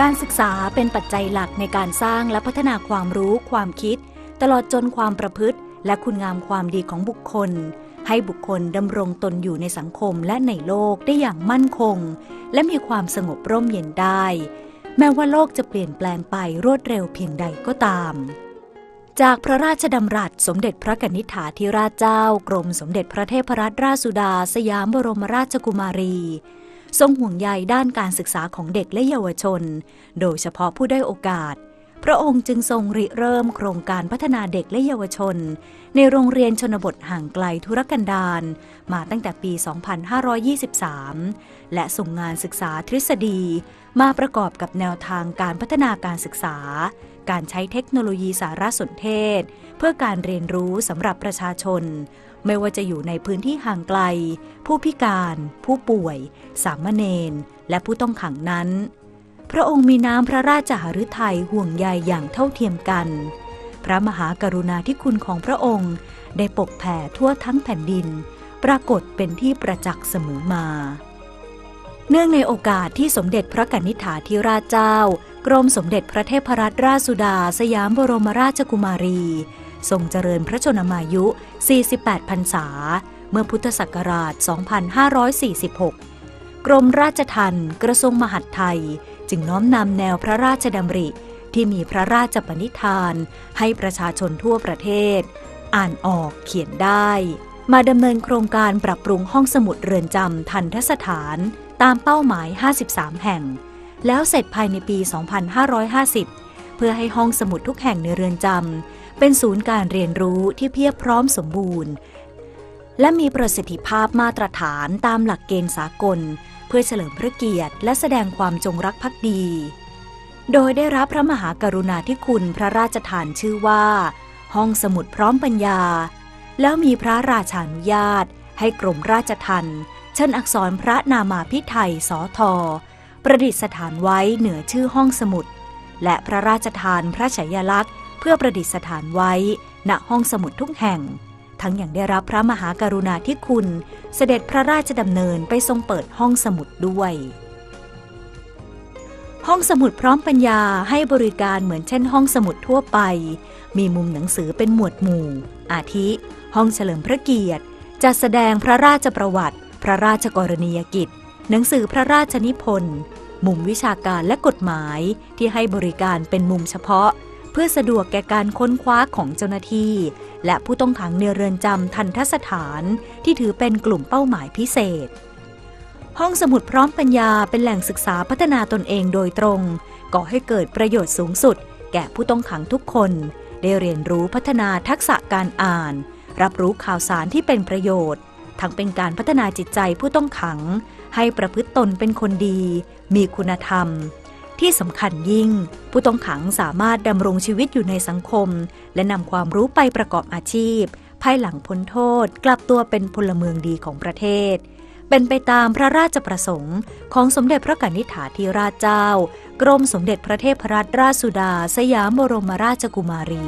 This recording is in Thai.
การศึกษาเป็นปัจจัยหลักในการสร้างและพัฒนาความรู้ ความคิด ตลอดจนความประพฤติ และคุณงามความดีของบุคคล ให้บุคคลดำรงตนอยู่ในสังคมและในโลกได้อย่างมั่นคง และมีความสงบร่มเย็นได้ แม้ว่าโลกจะเปลี่ยนแปลงไปรวดเร็วเพียงใดก็ตาม จากพระราชดำรัสสมเด็จพระกนิษฐาธิราชเจ้า กรมสมเด็จพระเทพรัตนราชสุดา สยามบรมราชกุมารี ทรงห่วงใยด้านการศึกษาของเด็กและเยาวชน โดยเฉพาะผู้ได้โอกาส พระองค์จึงทรงริเริ่มโครงการพัฒนาเด็กและเยาวชน ในโรงเรียนชนบทห่างไกลธุรกันดารมาตั้งแต่ปี 2523 และส่งงานศึกษาทฤษฎี มาประกอบกับแนวทางการพัฒนาการศึกษา การใช้เทคโนโลยีสารสนเทศ เพื่อการเรียนรู้สำหรับประชาชน ไม่ว่าจะอยู่ในพื้นที่ห่างไกล ผู้พิการ ผู้ป่วย สามเณรและผู้ต้องขังนั้น พระองค์มีน้ำพระราชหฤทัยห่วงใยอย่างเท่าเทียมกัน พระมหากรุณาธิคุณของพระองค์ได้ปกแผ่ทั่วทั้งแผ่นดิน ปรากฏเป็นที่ประจักษ์เสมอมา เนื่องในโอกาสที่สมเด็จพระกนิษฐาธิราชเจ้า กรมสมเด็จพระเทพรัตนราชสุดา สยามบรมราชกุมารี ทรงเจริญพระชนมายุ 48 พรรษา เมื่อพุทธศักราช 2546 กรมราชทัณฑ์กระทรวงมหาดไทย จึงน้อมนำแนวพระราชดำริที่มีพระราชปณิธาน ให้ประชาชนทั่วประเทศ อ่านออกเขียนได้ มาดำเนินโครงการปรับปรุงห้องสมุดเรือนจำทันทสถาน ตามเป้าหมาย 53 แห่ง แล้วเสร็จภายในปี 2550 เพื่อให้ห้องสมุดทุกแห่งในเรือนจำเป็นศูนย์การเรียนรู้ที่เพียบพร้อมสมบูรณ์ และมีประสิทธิภาพมาตรฐานตามหลักเกณฑ์สากล เพื่อเฉลิมพระเกียรติและแสดงความจงรักภักดี โดยได้รับพระมหากรุณาธิคุณพระราชทานชื่อว่า ห้องสมุดพร้อมปัญญา แล้วมีพระราชานุญาต ให้กรมราชทัณฑ์เชิญอักษรพระนามาพิไทยสอทอ ประดิษฐานไว้เหนือชื่อห้องสมุด และพระราชทานพระฉายาลักษณ์ เพื่อประดิษฐานไว้ณห้องสมุดทุกแห่ง ทั้งอย่างได้รับพระมหากรุณาธิคุณ เสด็จพระราชดำเนินไปทรงเปิดห้องสมุดด้วย ห้องสมุดพร้อมปัญญาให้บริการเหมือนเช่นห้องสมุดทั่วไป มีมุมหนังสือเป็นหมวดหมู่ อาทิ ห้องเฉลิมพระเกียรติจัดแสดงพระราชประวัติ พระราชกรณียกิจ หนังสือพระราชนิพนธ์ มุมวิชาการและกฎหมายที่ให้บริการเป็นมุมเฉพาะ เพื่อสะดวกแก่การค้นคว้าของเจ้าหน้าที่ และผู้ต้องขังในเรือนจำทันทสถานที่ถือเป็นกลุ่มเป้าหมายพิเศษ ห้องสมุดพร้อมปัญญาเป็นแหล่งศึกษาพัฒนาตนเองโดยตรงก่อให้เกิดประโยชน์สูงสุด แก่ผู้ต้องขังทุกคน ได้เรียนรู้พัฒนาทักษะการอ่าน รับรู้ข่าวสารที่เป็นประโยชน์ ทั้งเป็นการพัฒนาจิตใจผู้ต้องขัง ให้ประพฤติตนเป็นคนดี มีคุณธรรม ที่สำคัญยิ่ง ผู้ต้องขังสามารถดำรงชีวิตอยู่ในสังคม และนำความรู้ไปประกอบอาชีพ ภายหลังพ้นโทษกลับตัวเป็นพลเมืองดีของประเทศ เป็นไปตามพระราชประสงค์ของสมเด็จพระกนิษฐาธิราชเจ้า กรมสมเด็จพระเทพรัตนราชสุดา สยามบรมราชกุมารี